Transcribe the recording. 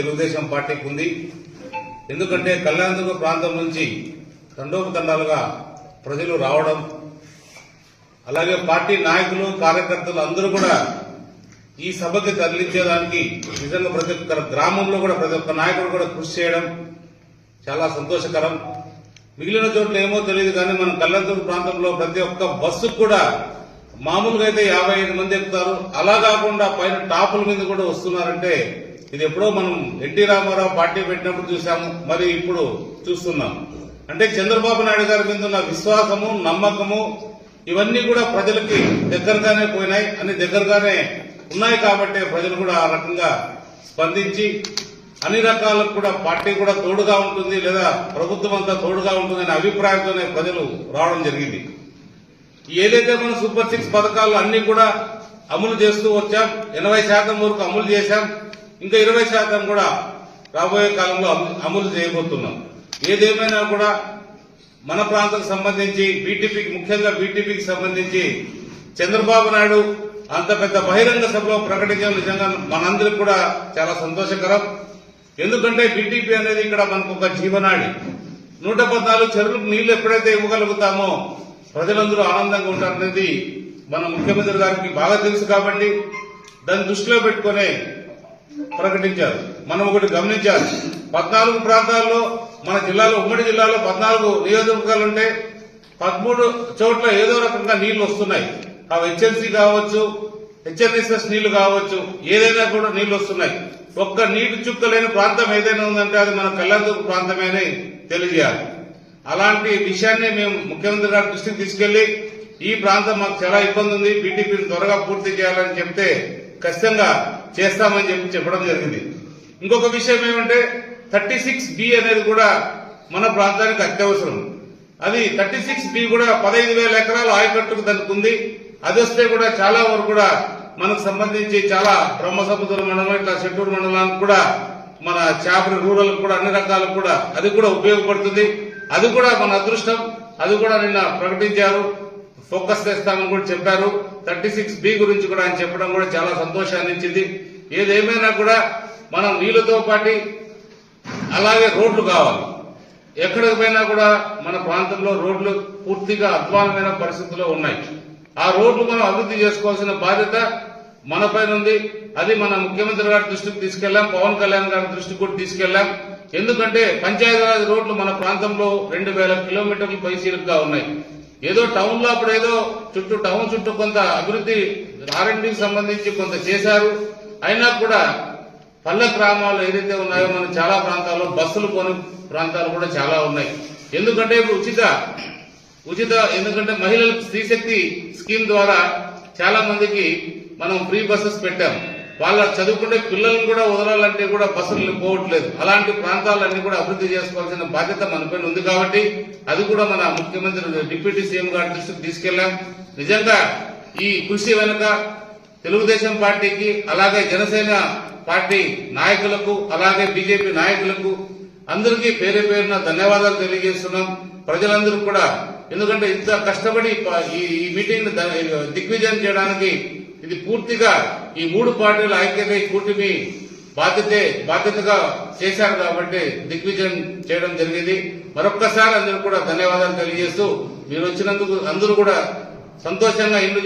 తెలుగుదేశం పార్టీకి ఉంది ఎందుకంటే కళ్యాణదుర్గ ప్రాంతం నుంచి తండోపతండాలుగా ప్రజలు రావడం అలాగే పార్టీ నాయకులు కార్యకర్తలు అందరూ కూడా ఈ సభకి తరలించేదానికి నిజంగా ప్రతి ఒక్క గ్రామంలో కూడా ప్రతి ఒక్క నాయకుడు కూడా కృషి చేయడం చాలా సంతోషకరం. మిగిలిన చోట్ల ఏమో తెలియదు కానీ మన కళ్యాణదుర్గ ప్రాంతంలో ప్రతి ఒక్క బస్సుకు కూడా మామూలుగా అయితే యాభై ఐదు మంది ఎక్కుతారు. అలా కాకుండా పైన టాపుల మీద కూడా వస్తున్నారంటే ఇది ఎప్పుడో మనం ఎన్టీ రామారావు పార్టీ పెట్టినప్పుడు చూసాము మరి ఇప్పుడు చూస్తున్నాం. అంటే చంద్రబాబు నాయుడు గారి మీద ఉన్న విశ్వాసము నమ్మకము ఇవన్నీ కూడా ప్రజలకి దగ్గరగానే పోయినాయి. అన్ని దగ్గరగానే ఉన్నాయి కాబట్టి ప్రజలు కూడా ఆ రకంగా స్పందించి అన్ని రకాలకు కూడా పార్టీ కూడా తోడుగా ఉంటుంది లేదా ప్రభుత్వం అంతా తోడుగా ఉంటుంది అనే అభిప్రాయంతోనే ప్రజలు రావడం జరిగింది. ఏదైతే మనం సూపర్ సిక్స్ పథకాలు అన్ని కూడా అమలు చేస్తూ వచ్చాం ఎనభై శాతం వరకు అమలు చేశాం ఇంకా ఇరవై శాతం కూడా రాబోయే కాలంలో అమలు- చేయబోతున్నాం. ఏదేమైనా కూడా మన ప్రాంతం సంబంధించి బీటీపీకి ముఖ్యంగా బీటీపీకి సంబంధించి చంద్రబాబు నాయుడు అంత పెద్ద బహిరంగ సభలో ప్రకటించడం నిజంగా మనందరికి కూడా చాలా సంతోషకరం. ఎందుకంటే బీటీపీ అనేది ఇక్కడ మనకు ఒక జీవనాడి. నూట పద్నాలుగు చెరువులకు నీళ్ళు ఎప్పుడైతే ఇవ్వగలుగుతామో ప్రజలందరూ ఆనందంగా ఉంటారనేది మన ముఖ్యమంత్రి గారికి బాగా తెలుసు కాబట్టి దాన్ని దృష్టిలో పెట్టుకునే ప్రకటించారు. మనం ఒకటి గమనించాలి. పద్నాలుగు ప్రాంతాల్లో మన జిల్లాలో ఉమ్మడి జిల్లాలో పద్నాలుగు నియోజకవర్గాలు ఉంటే పదమూడు చోట్ల ఏదో రకంగా నీళ్ళు వస్తున్నాయి. ఆ హెచ్ఎల్సీ కావచ్చు హెచ్ఎన్ఎస్ఎస్ నీళ్ళు కావచ్చు ఏదైనా కూడా నీళ్ళు వస్తున్నాయి. ఒక్క నీటి చుక్క లేని ప్రాంతం ఏదైనా ఉందంటే అది మన కళ్యాణదుర్గ ప్రాంతమే అని తెలియజేయాలి. అలాంటి విషయాన్ని మేము ముఖ్యమంత్రి గారి దృష్టికి తీసుకెళ్ళి ఈ ప్రాంతం మాకు చాలా ఇబ్బంది ఉంది. బీటీపీని త్వరగా పూర్తి చేయాలని చెప్తే ఖచ్చితంగా చేస్తామని చెప్పి చెప్పడం జరిగింది. ఇంకొక విషయం ఏమంటే థర్టీ సిక్స్ బి అనేది కూడా మన ప్రాంతానికి అత్యవసరం. అది థర్టీ సిక్స్ బి కూడా పదహైదు వేల ఎకరాలు ఆయకట్టుకు దానికి ఉంది అది వస్తే కూడా చాలా వరకు కూడా మనకు సంబంధించి చాలా బ్రహ్మసముద్రం మండలం ఇట్లా చెట్టూరు మండలానికి కూడా మన చేపల రూరల్ కూడా అన్ని రకాలకు కూడా అది కూడా ఉపయోగపడుతుంది. అది కూడా మన అదృష్టం. అది కూడా నిన్న ప్రకటించారు. ఫోకస్ చేస్తామని కూడా చెప్పారు. థర్టీ సిక్స్ బి గురించి కూడా ఆయన చెప్పడం కూడా చాలా సంతోషాన్ని ఇచ్చింది ఏదేమైనా కూడా మనం నీళ్ళతో పాటు అలాగే రోడ్లు కావాలి. ఎక్కడికి పోయినా కూడా మన ప్రాంతంలో రోడ్లు పూర్తిగా అధ్వానమైన పరిస్థితుల్లో ఉన్నాయి. ఆ రోడ్లు మనం అభివృద్ధి చేసుకోవాల్సిన బాధ్యత మన పైన ఉంది. అది మన ముఖ్యమంత్రి గారి దృష్టికి తీసుకెళ్ళాం పవన్ కళ్యాణ్ గారి దృష్టికి కూడా తీసుకెళ్ళాం ఎందుకంటే పంచాయతీరాజ్ రోడ్లు మన ప్రాంతంలో రెండు వేల కిలోమీటర్లు పైసీలుగా ఉన్నాయి. ఏదో టౌన్లో అప్పుడు ఏదో చుట్టూ టౌన్ చుట్టూ కొంత అభివృద్ధి ఆర్ఎండ్కి సంబంధించి కొంత చేశారు. అయినా కూడా పల్లె గ్రామాలు ఏదైతే ఉన్నాయో మన చాలా ప్రాంతాల్లో బస్సులు పోని ప్రాంతాలు కూడా చాలా ఉన్నాయి. ఎందుకంటే ఇప్పుడు ఉచిత ఉచిత ఎందుకంటే మహిళలకు స్త్రీశక్తి స్కీమ్ ద్వారా చాలా మందికి మనం ఫ్రీ బస్సెస్ పెట్టాం. వాళ్ళ చదువుకునే పిల్లల్ని కూడా వదలాలంటే కూడా బస్సులు పోవట్లేదు. అలాంటి ప్రాంతాలన్నీ కూడా అభివృద్ధి చేసుకోవాల్సిన బాధ్యత మన పైన ఉంది కాబట్టి అది కూడా మన ముఖ్యమంత్రి డిప్యూటీ సీఎం గారి దృష్టికి తీసుకెళ్ళాం నిజంగా ఈ కృషి వెనుక తెలుగుదేశం పార్టీకి అలాగే జనసేన పార్టీ నాయకులకు అలాగే బీజేపీ నాయకులకు అందరికీ పేరు పేరున ధన్యవాదాలు తెలియజేస్తున్నాం. ప్రజలందరూ కూడా ఎందుకంటే ఇంత కష్టపడి ఈ ఈ మీటింగ్ దిగ్విజయం చేయడానికి ఇది పూర్తిగా ఈ మూడు పార్టీల ఐక్యత ఈ కూటమి బాధ్యతే బాధ్యతగా చేశారు కాబట్టి దిగ్విజయం చేయడం జరిగింది. మరొక్కసారి అందరూ కూడా ధన్యవాదాలు తెలియజేస్తూ మీరు వచ్చినందుకు అందరూ కూడా సంతోషంగా ఇల్లు